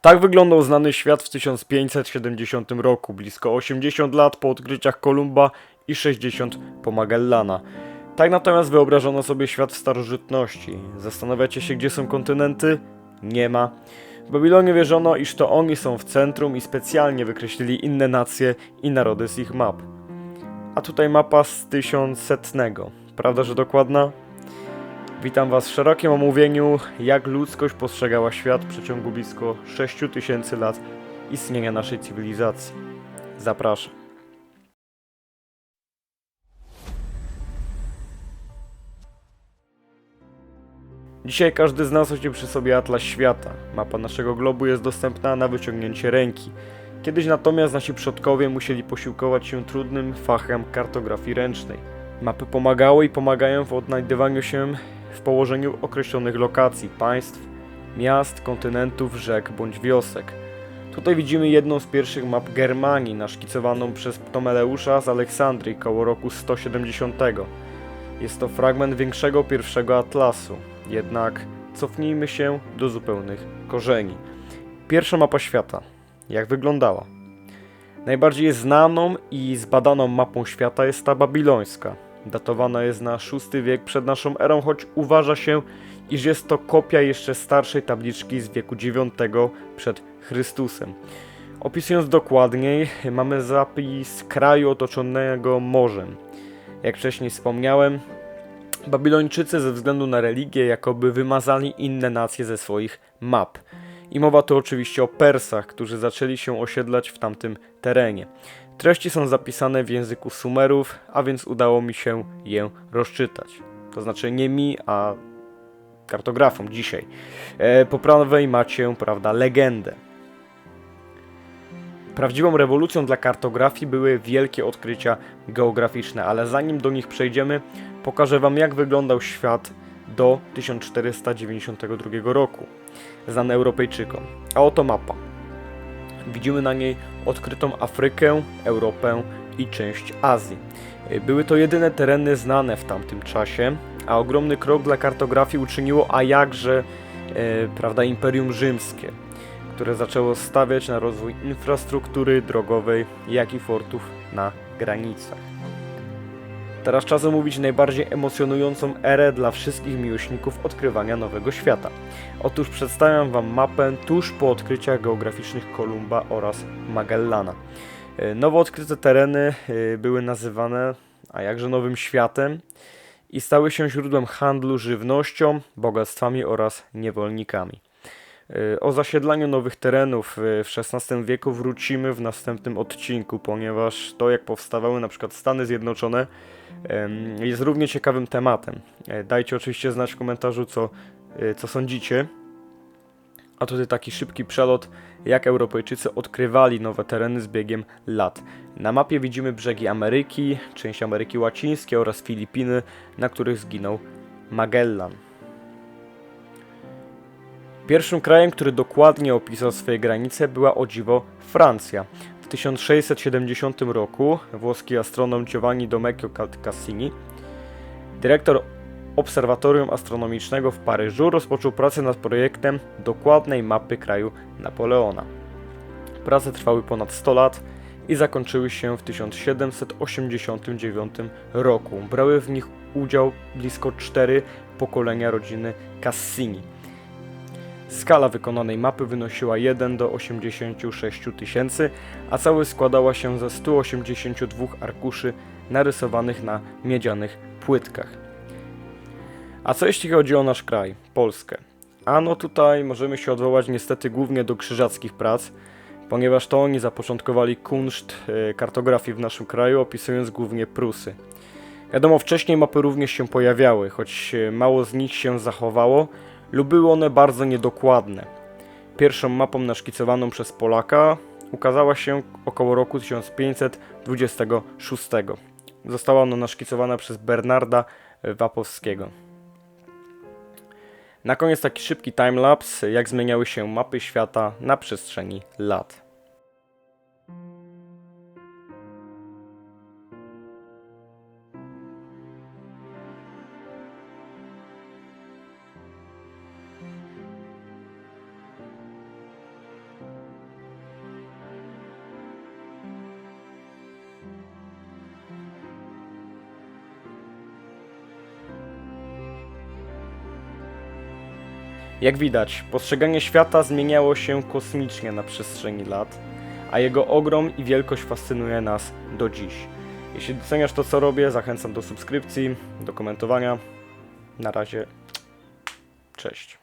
Tak wyglądał znany świat w 1570 roku, blisko 80 lat po odkryciach Kolumba i 60 po Magellana. Tak natomiast wyobrażono sobie świat w starożytności. Zastanawiacie się, gdzie są kontynenty? Nie ma. W Babilonie wierzono, iż to oni są w centrum i specjalnie wykreślili inne nacje i narody z ich map. A tutaj mapa z 1100. Prawda, że dokładna? Witam Was w szerokim omówieniu, jak ludzkość postrzegała świat w przeciągu blisko 6000 lat istnienia naszej cywilizacji. Zapraszam. Dzisiaj każdy z nas nosi przy sobie atlas świata. Mapa naszego globu jest dostępna na wyciągnięcie ręki. Kiedyś natomiast nasi przodkowie musieli posiłkować się trudnym fachem kartografii ręcznej. Mapy pomagały i pomagają w odnajdywaniu się w położeniu określonych lokacji, państw, miast, kontynentów, rzek bądź wiosek. Tutaj widzimy jedną z pierwszych map Germanii, naszkicowaną przez Ptomeleusza z Aleksandrii koło roku 170. Jest to fragment większego pierwszego atlasu, jednak cofnijmy się do zupełnych korzeni. Pierwsza mapa świata. Jak wyglądała? Najbardziej znaną i zbadaną mapą świata jest ta babilońska. Datowana jest na VI wiek przed naszą erą, choć uważa się, iż jest to kopia jeszcze starszej tabliczki z wieku IX przed Chrystusem. Opisując dokładniej, mamy zapis kraju otoczonego morzem. Jak wcześniej wspomniałem, Babilończycy ze względu na religię jakoby wymazali inne nacje ze swoich map. I mowa tu oczywiście o Persach, którzy zaczęli się osiedlać w tamtym terenie. Treści są zapisane w języku Sumerów, a więc udało mi się je rozczytać. To znaczy nie mi, a kartografom dzisiaj. E, po prawej macie, prawda, legendę. Prawdziwą rewolucją dla kartografii były wielkie odkrycia geograficzne, ale zanim do nich przejdziemy, pokażę Wam jak wyglądał świat do 1492 roku, znany Europejczykom. A oto mapa. Widzimy na niej odkrytą Afrykę, Europę i część Azji. Były to jedyne tereny znane w tamtym czasie, a ogromny krok dla kartografii uczyniło, a jakże, e, prawda, Imperium Rzymskie, które zaczęło stawiać na rozwój infrastruktury drogowej, jak i fortów na granicach. Teraz czas omówić najbardziej emocjonującą erę dla wszystkich miłośników odkrywania nowego świata. Otóż przedstawiam Wam mapę tuż po odkryciach geograficznych Kolumba oraz Magellana. E, Nowo odkryte tereny e, były nazywane, a jakże nowym światem i stały się źródłem handlu żywnością, bogactwami oraz niewolnikami. E, O zasiedlaniu nowych terenów e, w XVI wieku wrócimy w następnym odcinku, ponieważ to jak powstawały na przykład Stany Zjednoczone jest równie ciekawym tematem. E, Dajcie oczywiście znać w komentarzu co, e, co sądzicie. A tutaj taki szybki przelot, jak Europejczycy odkrywali nowe tereny z biegiem lat. Na mapie widzimy brzegi Ameryki, część Ameryki Łacińskiej oraz Filipiny, na których zginął Magellan. Pierwszym krajem, który dokładnie opisał swoje granice była o dziwo Francja. W 1670 roku włoski astronom Giovanni Domecchio Cassini, dyrektor Obserwatorium Astronomicznego w Paryżu, rozpoczął pracę nad projektem dokładnej mapy kraju Napoleona. Prace trwały ponad 100 lat i zakończyły się w 1789 roku. Brały w nich udział blisko cztery pokolenia rodziny Cassini. Skala wykonanej mapy wynosiła 1 do 86 tysięcy, a cały składała się ze 182 arkuszy narysowanych na miedzianych płytkach. A co jeśli chodzi o nasz kraj, Polskę? Ano tutaj możemy się odwołać niestety głównie do krzyżackich prac, ponieważ to oni zapoczątkowali kunszt e, kartografii w naszym kraju, opisując głównie Prusy. Wiadomo, wcześniej mapy również się pojawiały, choć e, mało z nich się zachowało, lub były one bardzo niedokładne. Pierwszą mapą naszkicowaną przez Polaka ukazała się około roku 1526. Została ona naszkicowana przez Bernarda Wapowskiego. Na koniec taki szybki timelapse, jak zmieniały się mapy świata na przestrzeni lat. Jak widać, postrzeganie świata zmieniało się kosmicznie na przestrzeni lat, a jego ogrom i wielkość fascynuje nas do dziś. Jeśli doceniasz to, co robię, zachęcam do subskrypcji, do komentowania. Na razie, cześć.